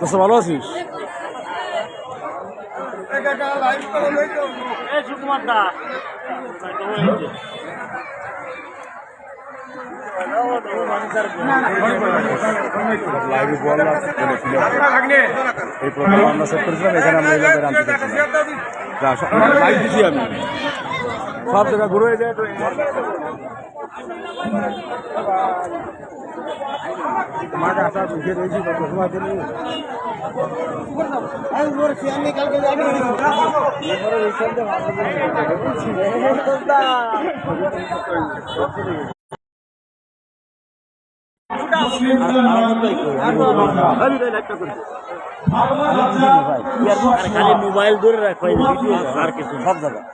দোস্ত ভালো আছিস সুকুমার দা লাইভে বললাম এই প্রোগ্রাম আমরা সেট করেছিলাম এখানে আমরা এলাকায় আনতে পারছিলাম সব লাইভ দিছি আমি সব জায়গা ঘুরে এলে তো মাঠে আসা বুঝে রয়েছি কত সময় খালি মোবাইল ধরে রাখো আর কিছু সব জায়গা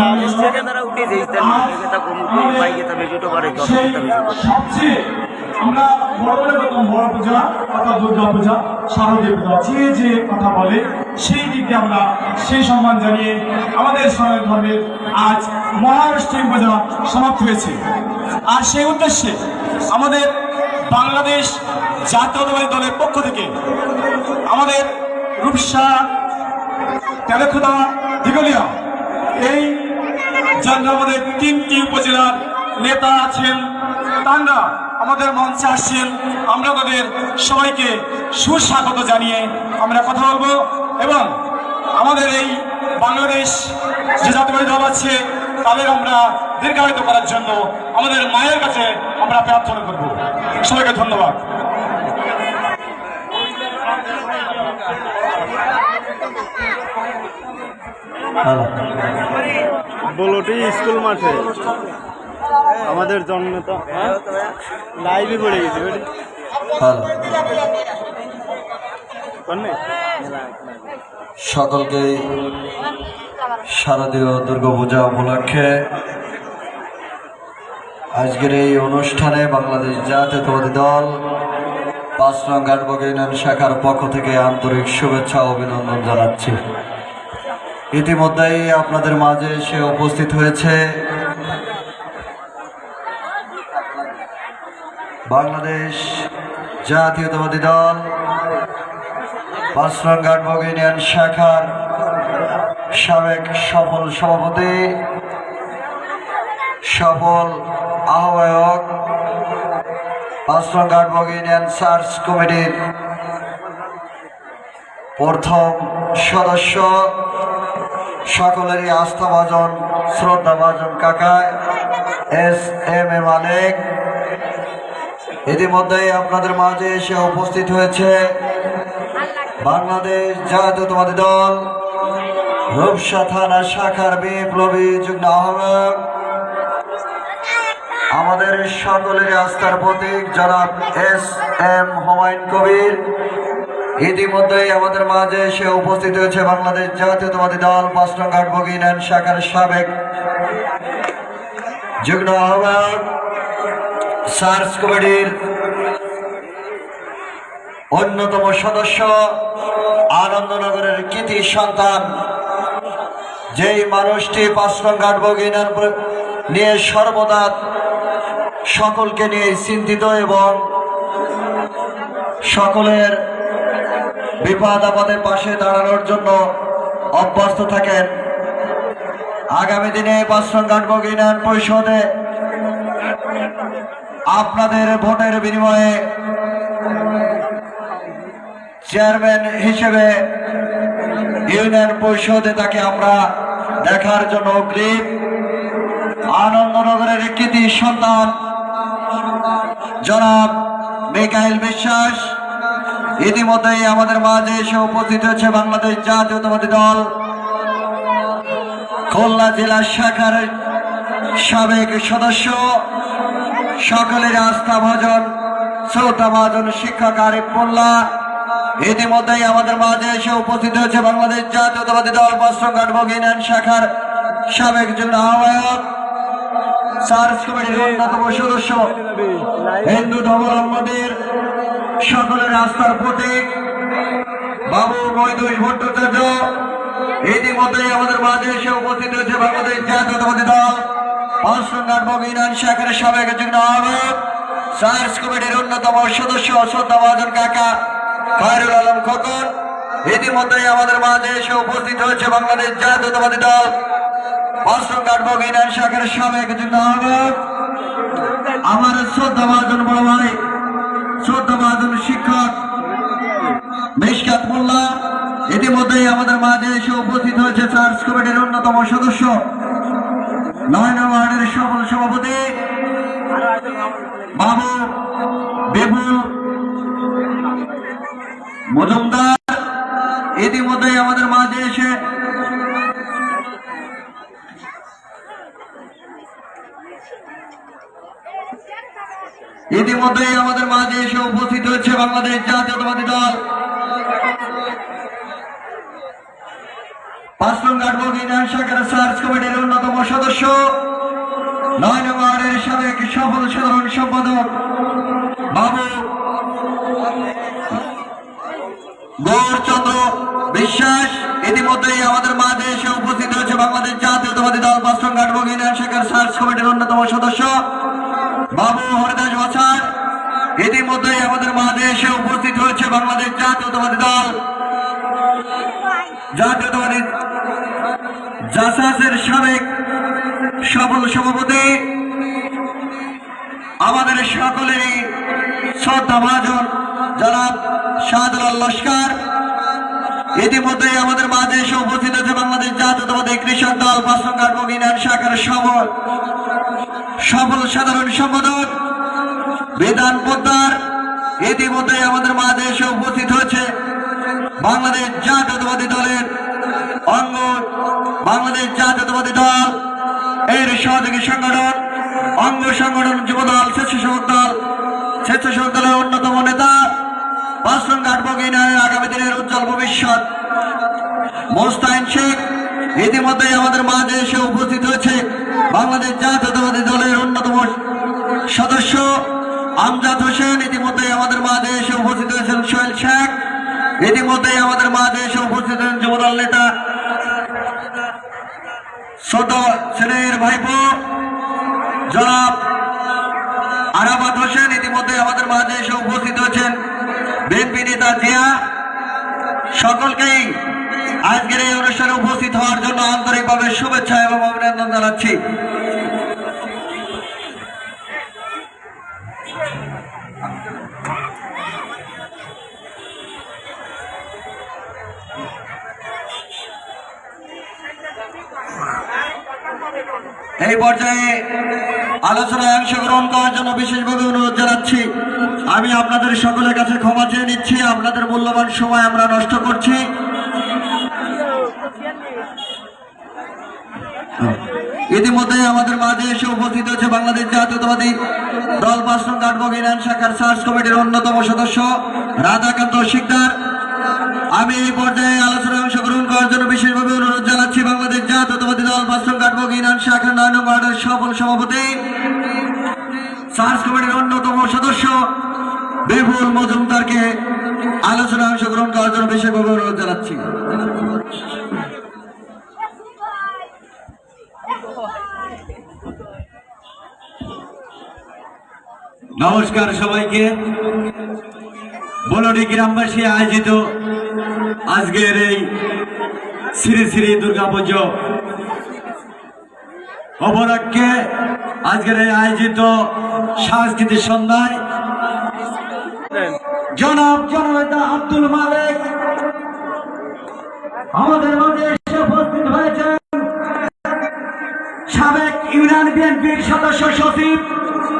নাম থেকে তারা উঠে দিয়েছেন এটা কমিটি বাইকে তা বেশি তো পারে যত সবচেয়ে আমরা বড় বড় বড় পূজা অর্থাৎ দুর্গা পূজা শারদীয় পূজা। যে যে কথা বলে সেই দিকে আমরা সেই সম্মান জানিয়ে আমাদের সনাতন ধর্মের আজ মহারাষ্ট্রী পূজা সমাপ্ত হয়েছে। আর সেই উদ্দেশ্যে আমাদের বাংলাদেশ জাতীয়তাবাদী দলের পক্ষ থেকে আমাদের রূপসা তেলেখুদা দিগলিয়া এই জন্য আমাদের তিনটি উপজেলার নেতা আছেন। তারা আমাদের মঞ্চে আসছেন। আমরা তাদের সবাইকে সুস্বাগত জানিয়ে আমরা কথা বলব এবং আমাদের এই বাংলাদেশ যে জাতীয়বাদী দল আছে, তাদের আমরা দীর্ঘায়িত করার জন্য আমাদের মায়ের কাছে আমরা প্রার্থনা করব। সবাইকে ধন্যবাদ। বলটি স্কুল মাঠে। আমাদের জন্ম তো লাইভে পড়ে গেছে সকলকে শারদীয় দুর্গাপূজা উপলক্ষে আজকের এই অনুষ্ঠানে বাংলাদেশ জাতীয়তাবাদী দল, পাঁচ নং গাটবগ ইউনিয়ন শাখার পক্ষ থেকে আন্তরিক শুভেচ্ছা অভিনন্দন জানাচ্ছি। ইতিমধ্যেই আপনাদের মাঝে এসে উপস্থিত হয়েছে। বাংলাদেশ জাতীয়তাবাদী দল পাঁচরং গাটবগ ইউনিয়ন শাখার সাবেক সফল সভাপতি, সফল আহ্বায়ক পাঁচরং গাটবগ ইউনিয়ন সার্চ কমিটির প্রথম সদস্য। সকলেরই আস্থা আস্থাভাজন, শ্রদ্ধাভাজন কাকা, এস এম এ মালিক। ইতিমধ্যেই আপনাদের মাঝে এসে উপস্থিত হয়েছে বাংলাদেশ জাতীয়তাবাদী দল রূপসা থানা শাখার বিপ্লবী যুগ্ম আহ্বায়ক আমাদের সকলের আস্থার প্রতীক জনাব এস এম হুমায়ুন কবির। ইতিমধ্যেই আমাদের মাঝে এসে উপস্থিত হয়েছে বাংলাদেশ জাতীয়তাবাদী দল, পাঁচ নং ঘাটবগিনান শাখার সাবেক যুগ্ম আহ্বায়ক, সার্চ কমিটির অন্যতম সদস্য, আনন্দনগরের কৃতি সন্তান। যেই মানুষটি পাঁচরং ঘাটবগিনার নিয়ে সর্বদা সকলকে নিয়ে চিন্তিত এবং সকলের বিপদ আপদের পাশে দাঁড়ানোর জন্য অভ্যস্ত থাকেন। আগামী দিনে পাঁচরং ঘাটবগিনার পরিষদে আপনাদের ভোটের বিনিময়ে চেয়ারম্যান হিসেবে ইউনিয়ন পরিষদে তাকে আমরা দেখার জন্য অগ্রিম আনন্দনগরের কৃতি সন্তান জনাব মিকাইল বিশ্বাস, ইতিমধ্যেই আমাদের মাঝে এসে উপস্থিত হয়েছে বাংলাদেশ জাতীয়তাবাদী দল। খুলনা জেলা শাখার সাবেক সদস্য, সকলের আস্থা ভজন শ্রোতা ভাজন শিক্ষক আরিফ মোল্লা। ইতিমধ্যেই আমাদের মাঝে এসে উপস্থিত হয়েছে বাংলাদেশ জাতীয়তাবাদী দল বস্ত্রঘাট বগিনান শাখার সাবেক যুগ্ম আহ্বায়ক। সার্চ কমিটির অন্যতম সদস্য হিন্দু ধর্মাবলম্বীদের সকলের আস্থার প্রতীক বাবু মৈদুষ ভট্টাচার্য, ইতিমধ্যেই আমাদের মাঝে এসে উপস্থিত হয়েছে বাংলাদেশ জাতীয়তাবাদী দল। অন্যতম সদস্য কাকা আলম আমাদের উপস্থিত বাংলাদেশ জাতীয়তাবাদী দল। অষ্টমঘাট বগিনান শাখার সাবেক বড় ভাই শিক্ষক কমিটির অন্যতম সদস্য নয় ওয়ার্ডের সফল সভাপতি, বাবু বেবুল মজুমদার, ইতিমধ্যেই আমাদের মাঝে এসে ইতিমধ্যেই আমাদের মাঝে এসে উপস্থিত হয়েছে বাংলাদেশ জাতীয়তাবাদী দল। পাঁচলং গাটবগ ইউনিয়ন শাখার সার্চ কমিটির অন্যতম সদস্য। নয় নং ওয়ার্ডের সাবেক সফল সাধারণ সম্পাদক বাবু গৌরচন্দ্র বিশ্বাস। ইতিমধ্যেই আমাদের মাঝে এসে উপস্থিত হয়েছে বাংলাদেশ জাতীয়তাবাদী দল পাঁচলং গাটবগ ইউনিয়ন শাখার সার্চ কমিটির অন্যতম সদস্য। বাবু হরিদাস বছর। ইতিমধ্যেই আমাদের মাঝে উপস্থিত হয়েছে বাংলাদেশ জাতীয়তাবাদী দল। জাতীয়তাবাদী জাসাসের সাবেক সফল সভাপতি। আমাদের সকলেরই শ্রদ্ধা ভাজন জনাব শাহদুল লস্কর। ইতিমধ্যেই আমাদের মাঝে এসে উপস্থিত হয়েছে বাংলাদেশ জাতীয়তাবাদী কৃষক দল পাঁচঙ্গার মগিনার শাখার সফল সফল সাধারণ সম্পাদক বিধান পোদ্দার ইতিমধ্যেই আমাদের মাঝে এসে উপস্থিত হয়েছে। বাংলাদেশ জাতীয়তাবাদী দলের অঙ্গ বাংলাদেশ জাতীয়তাবাদী দল, এর সহযোগী সংগঠন, অঙ্গ সংগঠন যুব দল স্বেচ্ছাসেবক দল, স্বেচ্ছাসেবক দলের অন্যতম নেতা বাসন ঘাটবগিনার আগামী দিনের উজ্জ্বল ভবিষ্যৎ। মোস্তাইন শেখ ইতিমধ্যেই আমাদের মাঝে এসে উপস্থিত হয়েছে। বাংলাদেশ জাতীয়তাবাদী দলের অন্যতম সদস্য আমজাদ হোসেন। ইতিমধ্যেই আমাদের মাঝে এসে উপস্থিত হয়েছেন সোহেল শেখ। ইতিমধ্যেই আমাদের মাঝে এসে উপস্থিত হয়েছেন যুবদল নেতা ছোট ছেলের ভাইপো জনাব আরাবাদ হোসেন। ইতিমধ্যে আমাদের মাঝে এসে উপস্থিত হয়েছেন বিএনপি নেতা জিয়া। সকলকেই আজকের এই অনুষ্ঠানে উপস্থিত হওয়ার জন্য আন্তরিকভাবে শুভেচ্ছা এবং অভিনন্দন জানাচ্ছি। এই পর্যায়ে আলোচনায় অংশগ্রহণ করার জন্য বিশেষভাবে অনুরোধ জানাচ্ছি। আমি আপনাদের সকলের কাছে ক্ষমা চেয়ে নিচ্ছি। আপনাদের মূল্যবান সময় আমরা নষ্ট করছি। ইতিমধ্যে আমাদের মাঝে এসে উপস্থিত হয়েছে বাংলাদেশ জাতীয়তাবাদী দল পাঁচন কাঠবগ ইউনিয়ন শাখার সার্চ কমিটির অন্যতম সদস্য রাধাকান্ত শিকদার। আমি এই পর্যায়ে আলোচনায় অংশগ্রহণ করার জন্য বিশেষভাবে অনুরোধ জানাচ্ছি বাংলাদেশ জাতীয়তাবাদী দল পাঁচন কাঠবগ ইউনিয়ন শাখার নয় নম্বর ওয়ার্ডের সফল সভাপতি, সার্চ কমিটির অন্যতম সদস্য বিপুল মজুমদারকে আলোচনায় অংশগ্রহণ করার জন্য বিশেষভাবে অনুরোধ জানাচ্ছি। নমস্কার সবাইকে। বলনি গ্রামবাসী আয়োজিত আজকের এই শ্রী শ্রী দুর্গা পুজো অপরাক্ষে আজকের এই আয়োজিত সাংস্কৃতিক সন্ধ্যায় জনাব জননেতা আব্দুল মালিক আমাদের মাঝে এসে উপস্থিত হয়েছেন সাবেক ইউনিয়ন বিএনপির সদস্য সচিব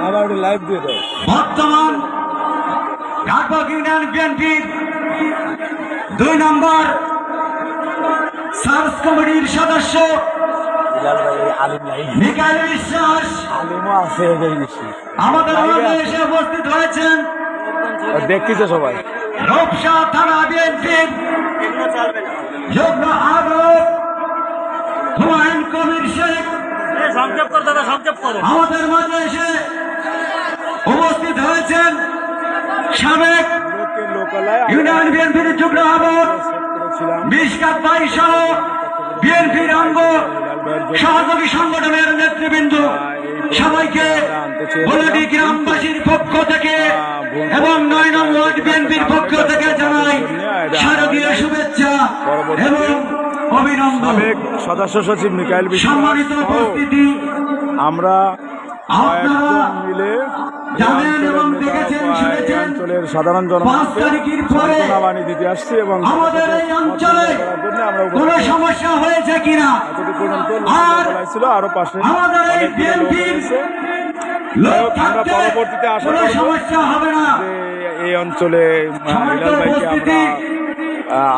আমার একটু লাইভ দিয়ে দাও। বর্তমান ঢাকা ইউনিয়ন বিএনপির দুই নম্বর সার্চ কমিটির সদস্য মিকাইল বিশ্বাস। আমাদের মাঝে এসে উপস্থিত হয়েছেন দেখতেছে সবাই। রূপসা থানা বিএনপির যুগ্ম আহ্বায়ক হুমায়ুন কবির শেখ। সংক্ষেপ করো দাদা সংক্ষেপ করো। আমাদের মাঝে এসে উপস্থিত হয়েছেন সাবেক ইউনিয়ন বিএনপির যুগ্ম আহ্বায়ক মিসকাত ভাই সহ বিএনপির অঙ্গ সহযোগী সংগঠনের নেতৃবৃন্দ। সবাইকে বলটি গ্রামবাসীর পক্ষ থেকে এবং নয় নং ওয়ার্ড বিএনপির পক্ষ থেকে জানাই শারদীয় শুভেচ্ছা এবং অভিনন্দন। সদস্য সচিব মিকাইল সম্মানিত উপস্থিতি। আমরা আপনারা মিলে জানেন এবং দেখেছেন, এই শুনেছেন, অঞ্চলের সাধারণ পাঁচ জনগণকে তারিখের পরে সান্ত্বনাবাণী দিতে আসছি এবং আমাদের এই অঞ্চলে কোন সমস্যা হয়েছে কিনা? আর ছিল আরও পাশে আমাদের এই বিএনপির রয়েছে। লোক যাই হোক, আমরা পরবর্তীতে আশা করব সমস্যা হবে না। যে এই অঞ্চলে আহ, হিলাল ভাইকে আমরা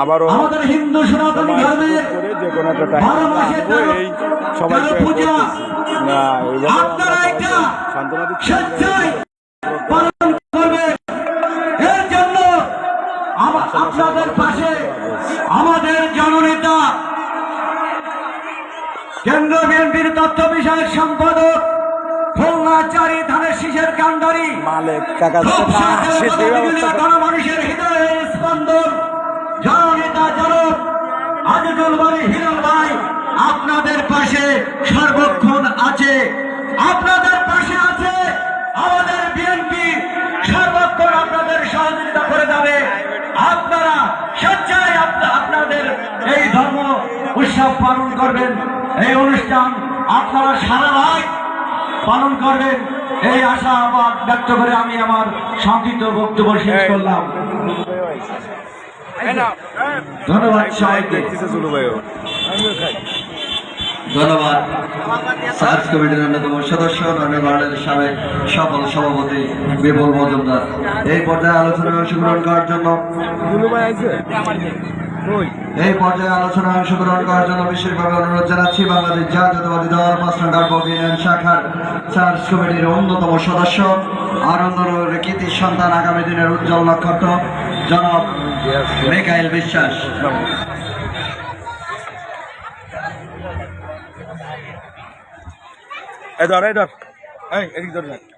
আবারও আমাদের হিন্দু সনাতনী ধর্মের যে কোনো একটা টাইম এই সবাইকে আপনারা এটা সান্ত্বনা দিচ্ছি। তথ্য বিষয়ক সম্পাদক খুলনাচারি ধানের শীষের কান্ডারি মালিক কাকা মানুষের হৃদয়ে স্পন্দন। জননেতা জনক আজিজুল বাড়ি ভাই আপনাদের পাশে সর্বক্ষণ আছে। আপনাদের পাশে আছে আমাদের বিএনপি। সর্বক্ষণ আপনাদের সহযোগিতা করে যাবে। আপনারা স্বেচ্ছায় আপনাদের এই ধর্ম উৎসব পালন করবেন এই অনুষ্ঠান আপনারা সারা রাত পালন করবেন। এই আশাবাদ ব্যক্ত করে আমি আমার সংক্ষিপ্ত বক্তব্য শেষ করলাম। ধন্যবাদ সবাইকে। ধন্যবাদ। সার্চ কমিটির অন্যতম সদস্য নরেন্দ্র বাংলাদেশ সাবেক সফল সভাপতি বিপুল মজুমদার। এই পর্যায়ে আলোচনায় অংশগ্রহণ করার জন্য এই পর্যায়ে আলোচনায় অংশগ্রহণ করার জন্য বিশেষভাবে অনুরোধ জানাচ্ছি বাংলাদেশ জাতীয়তাবাদী দল মাস্টার ইউনিয়ন শাখার সার্চ কমিটির অন্যতম সদস্য আনন্দর কৃতি সন্তান আগামী দিনের উজ্জ্বল নক্ষত্র জনাব মিকাইল বিশ্বাস।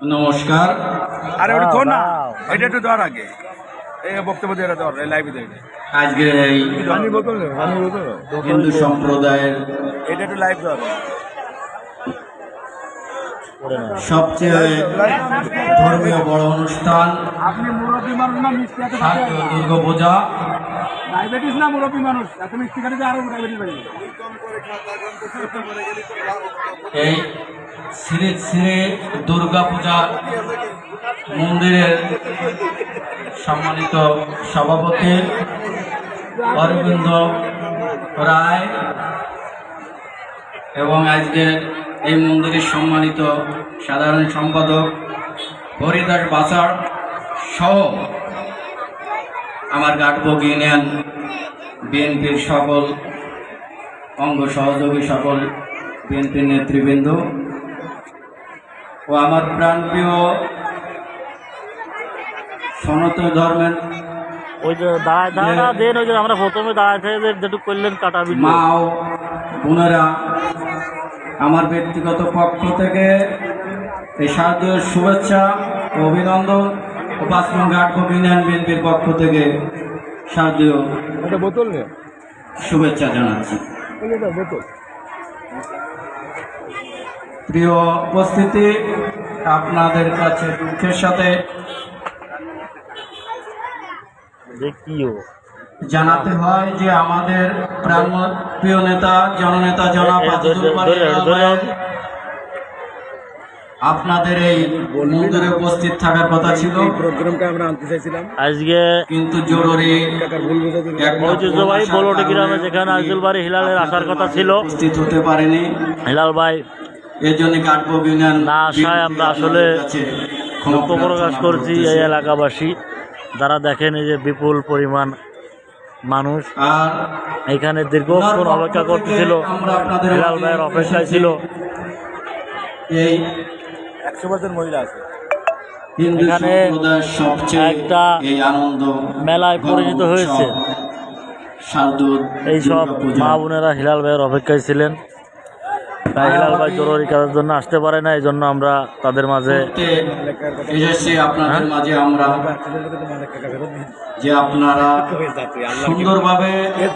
নমস্কার। আরে ওটা না। এটা একটু ধর আগে। বক্তব্য দিয়ে লাইভে এই হিন্দু সম্প্রদায়ের এটা একটু লাইভ ধর। সবচেয়ে ধর্মীয় বড় অনুষ্ঠান না ডায়াবেটিস মুরব্বী মানুষ? মিষ্টি আরও ডায়াবেটিস বাড়ি এই শ্রী শ্রী দুর্গাপূজা মন্দিরের সম্মানিত সভাপতি অরবিন্দ রায় এবং আজকের এই মন্দিরের সম্মানিত সাধারণ সম্পাদক হরিদাস বাসার সহ আমার গাটবগ ইউনিয়ন বিএনপির সকল অঙ্গ সহযোগী সকল বিএনপির নেতৃবৃন্দ ও আমার প্রাণপ্রিয় সনাতন ধর্মের ওই যে দাঁড়ায় দাঁড়া দেন ওই যে আমরা প্রথমে দাঁড়ায় থেকে যে যেটুকু করলেন কাটা ভিডিও। মা ও বোনেরা আমার ব্যক্তিগত পক্ষ থেকে এই শারদীয় শুভেচ্ছা ও অভিনন্দন। ও পাঁচমন ঘাটকোপ ইউনিয়ন বিএনপির পক্ষ থেকে শারদীয় বোতল শুভেচ্ছা জানাচ্ছি। প্রিয় উপস্থিতি আপনাদের কাছে দুঃখের সাথে যে জানাতে হয় যে আমাদের প্রাণ প্রিয় নেতা জননেতা জনাব আপনাদের এই মন্দিরে উপস্থিত থাকার কথা ছিল। প্রোগ্রামটা আমরা আনতে চাইছিলাম। আজকে কিন্তু জরুরি আসার গ্রামে যেখানে আজিজুল বাড়ি হিলালের আসার কথা ছিল। উপস্থিত হতে পারেনি। হিলাল ভাই এর জন্য কাঠবো ইউনিয়ন না আসায় আমরা আসলে দুঃখ প্রকাশ করছি এই এলাকাবাসী। যারা দেখেন এই যে বিপুল পরিমাণ মানুষ আর এখানে দীর্ঘক্ষণ অপেক্ষা করতেছিল। মাঝে ভাইয়ের অপেক্ষায় ছিল। এই একশো পার্সেন্ট মহিলা আছে। এখানে সবচেয়ে একটা মেলায় পরিণত হয়েছে। এই সব মা বোনেরা হিলাল ভাইয়ের অপেক্ষায় ছিলেন। তাই হেলাল ভাই জরুরি কাজের জন্য আসতে পারে না এই জন্য আমরা তাদের মাঝে এসেছি আপনাদের মাঝে আমরা যে আপনারা সুন্দরভাবে এই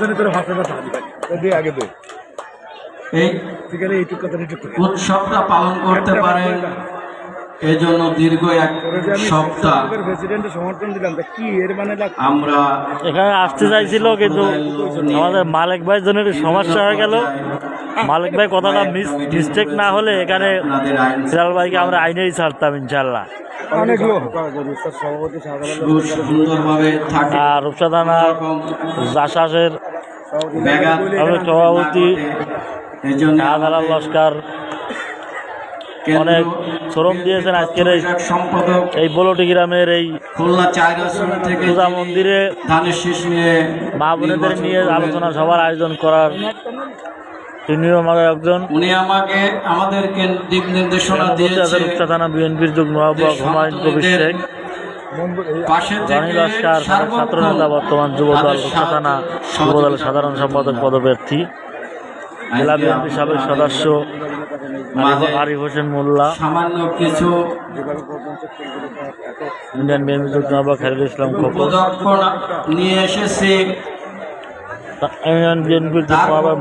উৎসবটা পালন করতে পারেন। এজন্য দীর্ঘ এক সপ্তাহ মানে আমরা এখানে আসতে চাইছিল কিন্তু আমাদের মালিক ভাই জন্য একটু সমস্যা হয়ে গেল। মালিক ভাই কথাটা মিস মিস্টেক না হলে এখানে হিলাল ভাইকে আমরা আইনেই ছাড়তাম ইনশাল্লাহ আর রূপসা থানা এরকম জাসাসের সভাপতি লস্কর অনেক শ্রম দিয়েছেন আজকের এই সম্পাদক এই বলটি গ্রামের এই খুলনা থেকে পূজা মন্দিরে ধানের শীষ নিয়ে মা বোনেদের নিয়ে আলোচনা সভার আয়োজন করার তিনিও একজন উনি আমাকে আমাদেরকে দিক নির্দেশনা দিয়েছে। রূপসা বিএনপির যুগ্ম আহ্বায়ক হুমায়ুন কবির শেখ রনি লস্কর ছাত্র নেতা বর্তমান যুবদল সাধারণ সম্পাদক পদপ্রার্থী জেলা বিএনপি সাবেক সদস্য মাঝে আরিফ হোসেন মোল্লা। সামান্য কিছু ইন্ডিয়ান বিএনপি খালিদ ইসলাম নিয়ে এসেছি। বিএনপির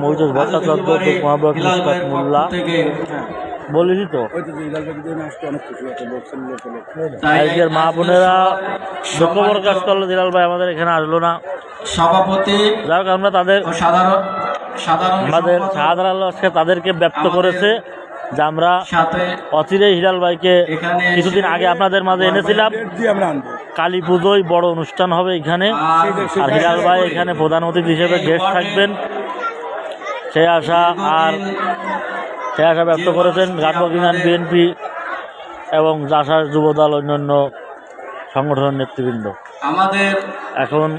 মহিদুল ভট্টাচার্য মোল্লা। বলেছি তো? আজকের মা বোনেরা দুঃখ প্রকাশ করল দিলাল ভাই আমাদের এখানে আসলো না। সভাপতি যাই হোক আমরা তাদের সাধারণ আমাদের শাহাদার আজকে তাদেরকে ব্যক্ত করেছে যে আমরা অচিরে হিলাল ভাইকে কিছুদিন আগে আপনাদের মাঝে এনেছিলাম। কালী পুজোয় বড় অনুষ্ঠান হবে এখানে। আর হিলাল ভাই এখানে প্রধান অতিথি হিসেবে গেস্ট থাকবেন। সেই আশা আর সেই আশা ব্যক্ত করেছেন গাটবক ইউনিয়ন বিএনপি এবং জাসার যুবদল অন্যান্য সংগঠনের নেতৃবৃন্দ। আমাদের এখন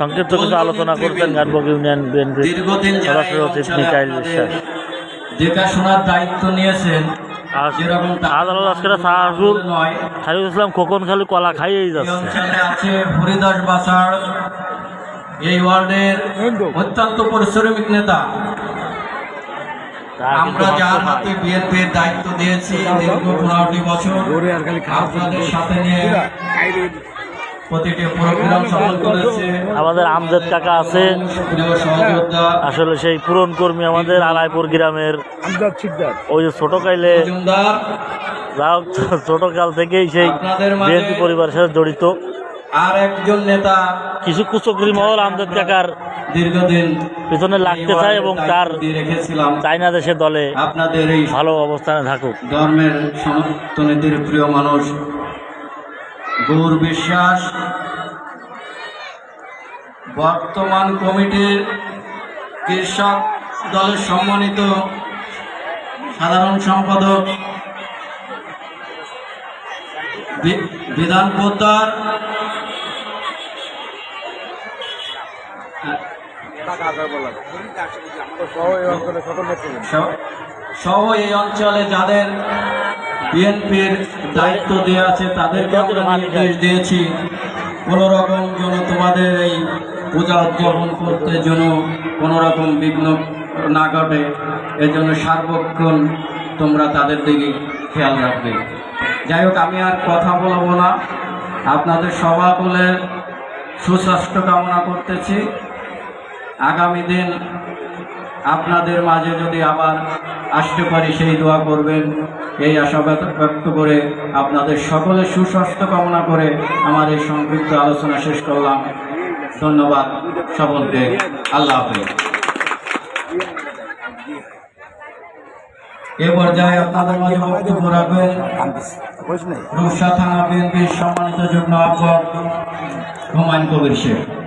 সংক্ষিপ্ত কিছু আলোচনা করতেন গাটবক ইউনিয়ন বিএনপি অঞ্চলে মিকাইল বিশ্বাস। দেখাশোনার দায়িত্ব নিয়েছেন খালিদ ইসলাম খোকন খালি কলা খাইয়েই এই যাচ্ছে। আছে হরিদাস বাসার এই ওয়ার্ডের অত্যন্ত পরিশ্রমিক নেতা। আমরা যার হাতে বিএনপির দায়িত্ব দিয়েছি দীর্ঘ পনেরোটি বছর আপনাদের সাথে নিয়ে আমাদের আমজেদ কাকা আছে। আসলে সেই পূরণ কর্মী আমাদের আলাইপুর গ্রামের। ওই যে ছোট কাইলে যা হোক ছোট কাল থেকেই সেই বিএনপি পরিবারের সাথে জড়িত। আর একজন নেতা কিছু কুচক্রি মহল আমজেদ কাকার দীর্ঘদিন পিছনে লাগতে চায় এবং তার রেখেছিলাম। চাইনা দেশের দলে আপনাদের এই ভালো অবস্থানে থাকুক। ধর্মের সমর্থনীতির প্রিয় মানুষ গৌর বিশ্বাস বর্তমান কমিটির কৃষক দলের সম্মানিত সাধারণ সম্পাদক বিধান পোদ্দার সহ এই অঞ্চলে যাদের বিএনপির দায়িত্ব দেওয়া আছে তাদেরকে আমরা নির্দেশ দিয়েছি। কোনো রকম যেন তোমাদের এই পূজা উদযাপন করতে যেন কোনো রকম বিঘ্ন না ঘটে এজন্য সার্বক্ষণ তোমরা তাদের দিকে খেয়াল রাখবে। যাই হোক আমি আর কথা বলব না। আপনাদের সভাকুলের সুস্বাস্থ্য কামনা করতেছি। আগামী দিন আপনাদের মাঝে যদি আবার আসতে পারি, সেই দোয়া করবেন। এই আশা ব্যক্ত- করে আপনাদের সকলের সুস্বাস্থ্য কামনা করে আমার এই সংক্ষিপ্ত আলোচনা শেষ করলাম। ধন্যবাদ সকলকে। আল্লাহ হাফেজ। এ পর্যায়ে আপনাদের মাঝে বক্তব্য রাখবেন রূপসা থানা বিএনপির সম্মানিত যুগ্ম আহ্বায়ক হুমায়ুন কবির শেখ।